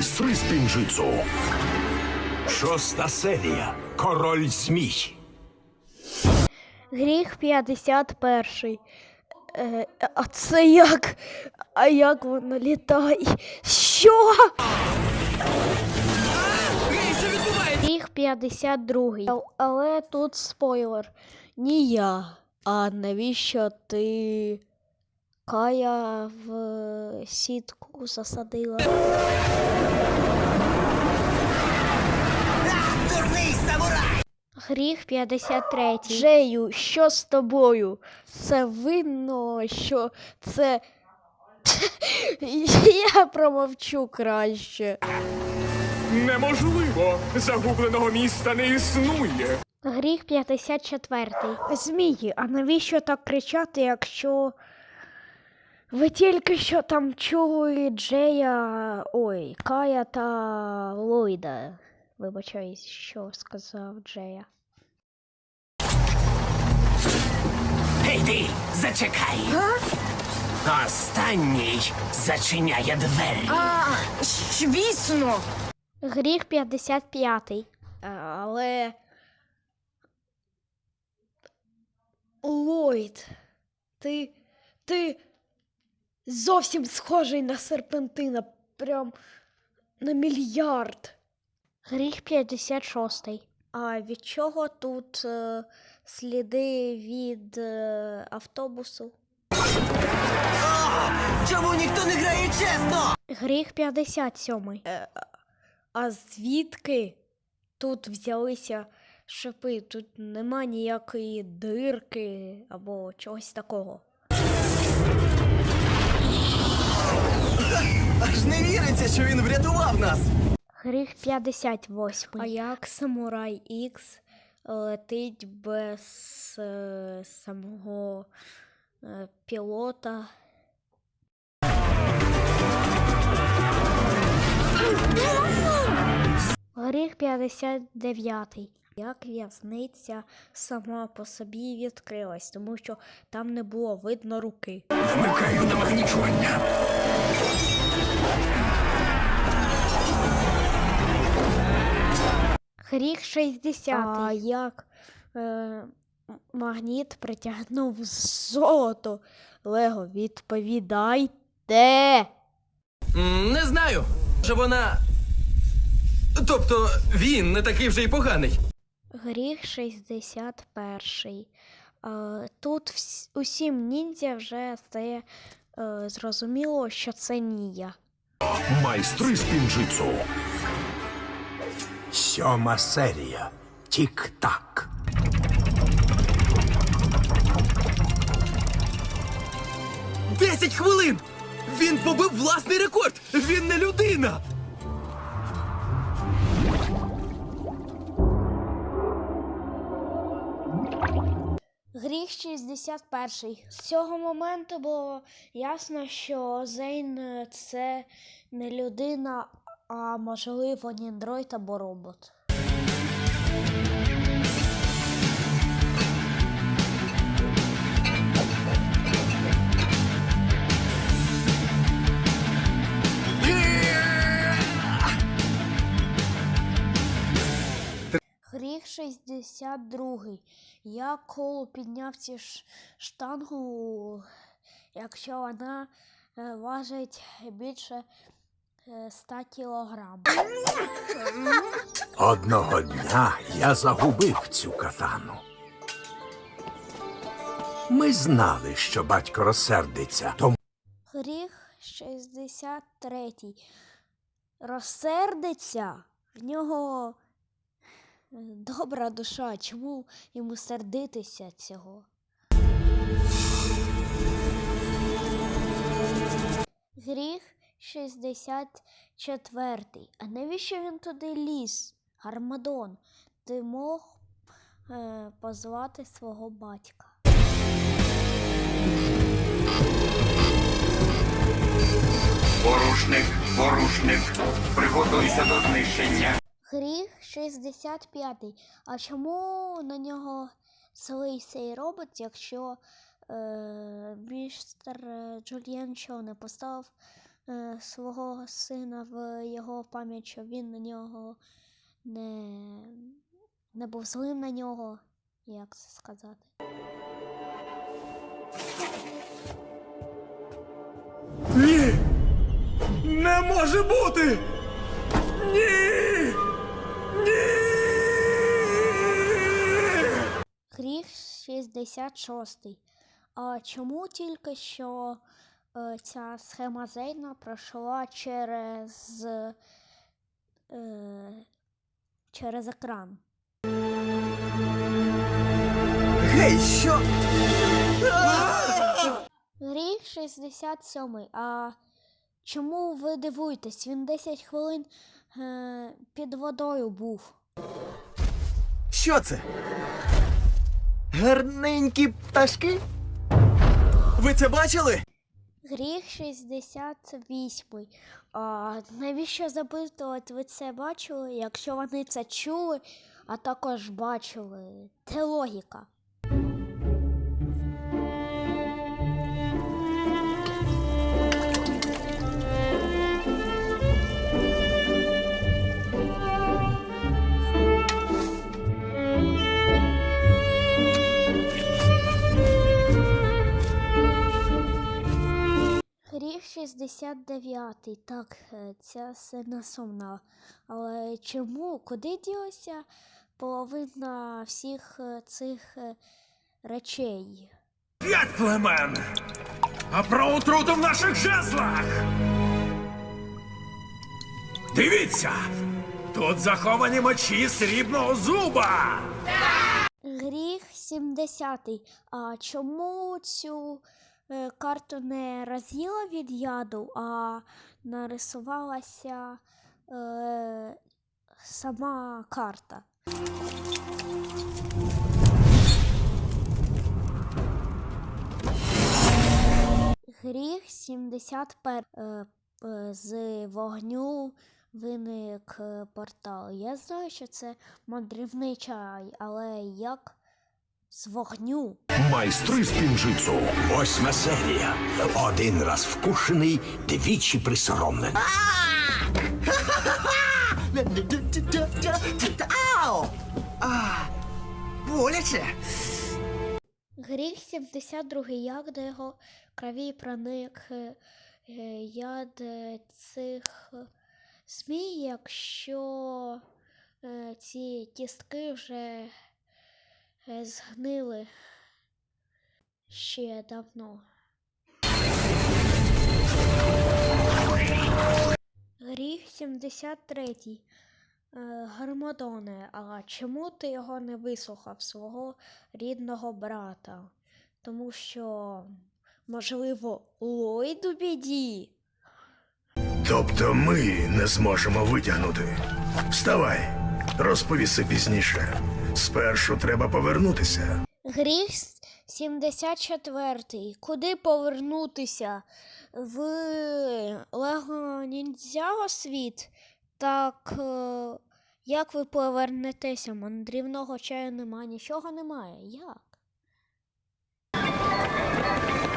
Майстри з. Шоста серія. Король змій. Гріх 51. Е, а це як? А як воно літає? Що? Гріх 52. Але тут спойлер. Ні я. А навіщо ти Кая в сітку засадила? Гріх 53. Джею, що з тобою? Це винно, що це. Я промовчу краще. Неможливо! Загубленого міста не існує. Гріх 54. Змії, а навіщо так кричати, якщо ви тільки що там чули Джея. Ой, Кая та Ллойда. Вибачаюсь, що сказав Джея. Гей ти, зачекай. Останній зачиняє двері. А, Звісно. Гріх 55. Але. Ллойд, ти. ти зовсім схожий на серпентина. Прям на мільярд. Гріх 56. А від чого тут е, сліди від е, автобусу? Чому ніхто не грає чесно? Гріх 57. Е, а звідки тут взялися шипи? Тут нема ніякої дирки або чогось такого. Аж не віриться, що він врятував нас. Гріх 58. А як самурай Ікс летить без е, самого е, пілота? Гріх 59. Як в'язниця сама по собі відкрилась, тому що там не було видно руки. Вмикаю намагнічування. Гріх 60. А як е, магніт притягнув золото? Лего, відповідайте. Не знаю. Може вона. Тобто він не такий вже й поганий. Гріх 61. Е, тут усім ніндзя вже стає е, зрозуміло, що це Нія. Майстри з пінжицу. Сьома серія. Тік-так. Десять хвилин! Він побив власний рекорд! Він не людина! Гріх 61. З цього моменту було ясно, що Зейн е, це не людина, а можливо ніндроїд або робот. Гріх 62. Я коло підняв ці штангу, якщо вона е, важить більше е, 100 кілограм. Одного дня я загубив цю катану. Ми знали, що батько розсердиться, тому Гріх 63. Розсердиться. В нього е, добра душа. Чому йому сердитися цього? Гріх 64. А навіщо він туди ліз? Гармадон, ти мог е, позвати свого батька. Порушник, порушник, приготуйся до знищення. Гріх 65. А чому на нього злий цей робот, якщо е, містер Джуліан що не поставив е, свого сина в його пам'ять, щоб він на нього не, не був злим на нього. Як це сказати? Ні! Не може бути! Ні! Гріх 66. А чому тільки що е, ця схема Зейна пройшла через, е, через екран? Гей, що? Гріх 67. А чому ви дивуєтесь? Він 10 хвилин е, під водою був. Що це? Гарненькі пташки? Ви це бачили? Гріх 68. А навіщо запитувати, ви це бачили, якщо вони це чули, а також бачили? Це логіка. Гріх 69. Так, е, ця сцена сумна. Але чому? Куди ділася половина всіх е, цих е, речей? П'ять племен! А про отруту в наших жезлах! Дивіться! Тут заховані мечі срібного зуба! Гріх 70. А чому цю карту не роз'їла від яду, а нарисувалася е, сама карта? Гріх 71. Е, е, з вогню виник е, портал. Я знаю, що це мандрівний чай, але як з вогню? Майстри з пінжицу. Восьма серія. Один раз вкушений, двічі присоромлений. Ау! А, боляче. Гріх 72. Як до його крові проник е, е, яд е, цих змій, якщо ці кістки вже згнили ще давно. Гріх 73. Е, Гармадоне, а чому ти його не вислухав свого рідного брата? Тому що, можливо, Ллойд у біді? Тобто ми не зможемо витягнути. Вставай, розповіси пізніше. Спершу треба повернутися. Гріх 74. Куди повернутися? В Лего Ніндзяго світ? Так е, як ви повернетеся? Мандрівного чаю немає, нічого немає. Як?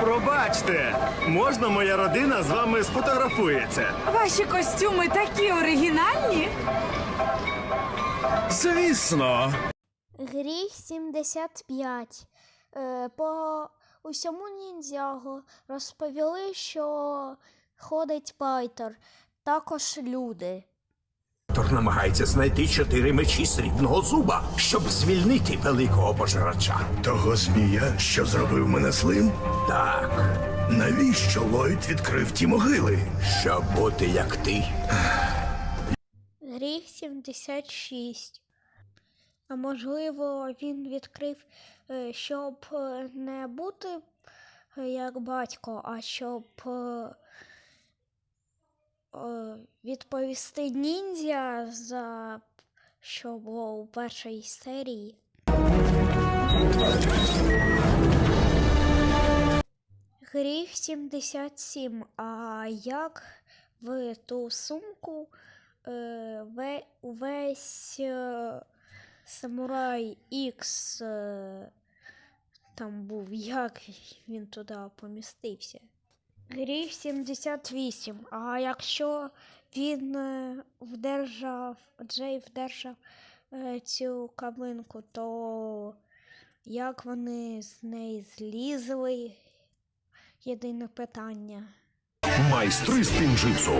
Пробачте, можна моя родина з вами сфотографується? Ваші костюми такі оригінальні. Звісно! Гріх 75. Е, по усьому ніндзяго розповіли, що ходить Пайтер, також люди. Тор намагається знайти чотири мечі срібного зуба, щоб звільнити великого пожирача. Того змія, що зробив мене злим? Так, Навіщо Ллойд відкрив ті могили? щоб бути як ти. Гріх 76. Можливо, він відкрив, е, щоб е, не бути е, як батько, а щоб відповісти ніндзя за що було у першій серії. Гріх 77. А як в ту сумку ве- е, самурай Ікс е, там був, як він туди помістився? Гріх 78. А якщо він е, вдержав, Джей вдержав е, цю кабинку, то як вони з неї злізли? Єдине питання. Майстри з пінжитсу.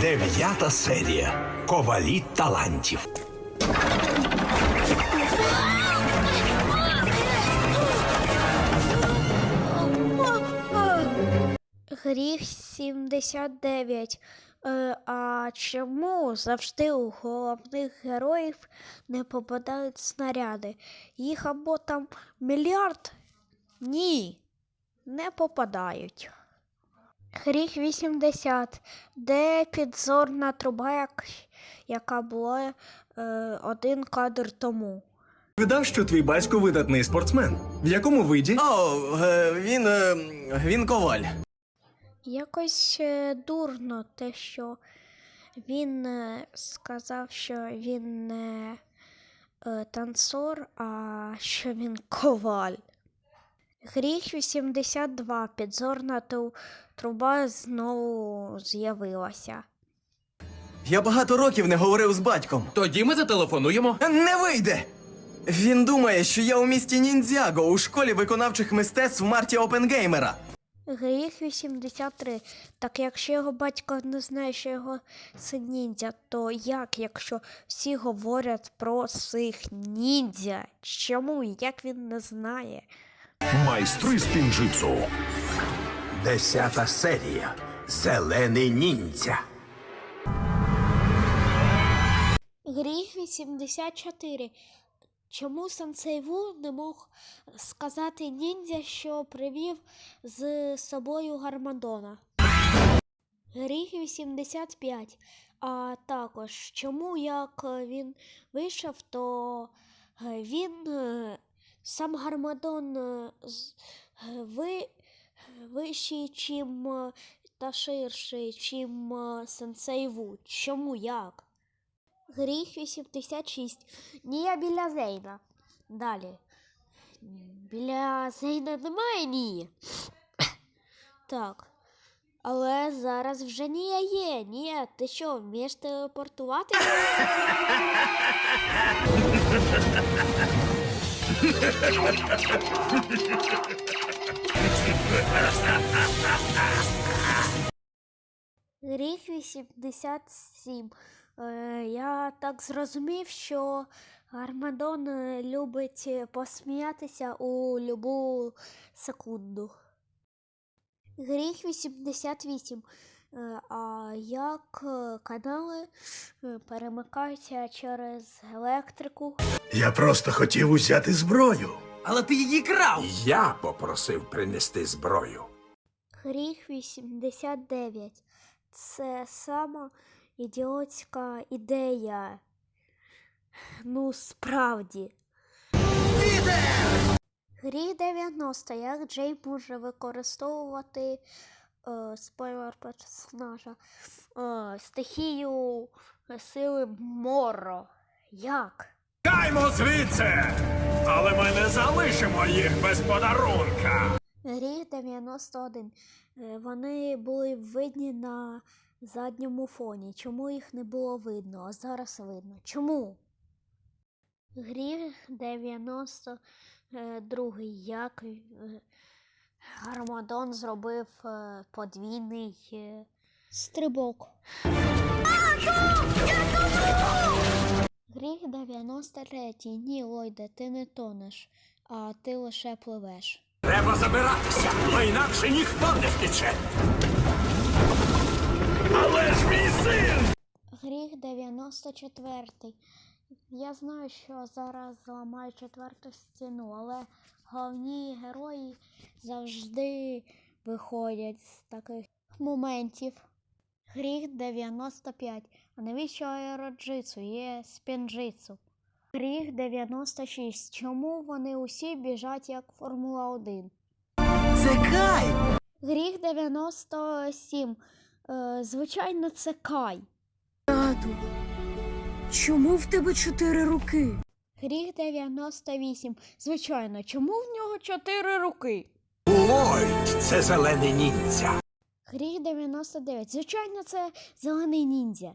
Дев'ята серія. Ковалі талантів. Гріх 79. Е, а чому завжди у головних героїв не попадають снаряди? Їх або там мільярд? Ні, не попадають. Гріх 80. Де підзорна труба, яка була е, один кадр тому? Видав, що твій батько видатний спортсмен. В якому виді? О, е, він. е, він коваль. Якось е, дурно те, що він е, сказав, що він не е, танцор, а що він коваль. Гріх 82. Підзорна тру- труба знову з'явилася. Я багато років не говорив з батьком. Тоді ми зателефонуємо. Не вийде! Він думає, що я у місті Ніндзяго у школі виконавчих мистецтв Марті Опенгеймера. Гріх 83. Так якщо його батько не знає, що його син ніндзя, то як, якщо всі говорять про цих ніндзя? Чому? Як він не знає? Майстри з пінжитсу. Десята серія. Зелений ніндзя. Гріх 84. Чому Сенсей Ву не мог сказати ніндзя, що привів з собою Гармадона? Гріх 85. А також, чому як він вийшов, то е, він е, сам Гармадон е, ви, вищий, чим та ширший, чим е, Сенсей Ву. Чому як? Гріх 86. Нія біля Зейна. Далі. Біля Зейна немає Нії. Так. Але зараз вже Нія є. Нія, ти що, вмієш телепортувати? Гріх 87. Е, я так зрозумів, що Армадон е, любить е, посміятися у любу секунду. Гріх 88. Е, а як канали перемикаються через електрику? Я просто хотів узяти зброю. Але ти її крав. Я попросив принести зброю. Гріх 89. Це сама ідіотська ідея. Ну, справді. Гріх 90. Як Джей може використовувати е, спойлер персонажа е, стихію сили Моро. Як? Каймо звідси! Але ми не залишимо їх без подарунка. Гріх 91. Е, Вони були видні на задньому фоні. Чому їх не було видно, а зараз видно? Чому? Гріх 92. Як е, Гармадон зробив е, подвійний е, стрибок. Гріх 93. Ні, Лойде, ти не тонеш, а ти лише пливеш. Треба забиратися, бо інакше ніхто не втече. Але ж мій син! Гріх 94. Я знаю, що зараз зламаю четверту стіну, але головні герої завжди виходять з таких моментів. Гріх 95. А навіщо аероджитсу? Є спінджитсу. Гріх 96. Чому вони усі біжать як Формула 1? Це Кай! Гріх 97. Е, звичайно, це Кай. Тату, чому в тебе чотири руки? Гріх 98. Звичайно, чому в нього чотири руки? Лойд, це зелений ніндзя. Гріх 99. Звичайно, це зелений ніндзя.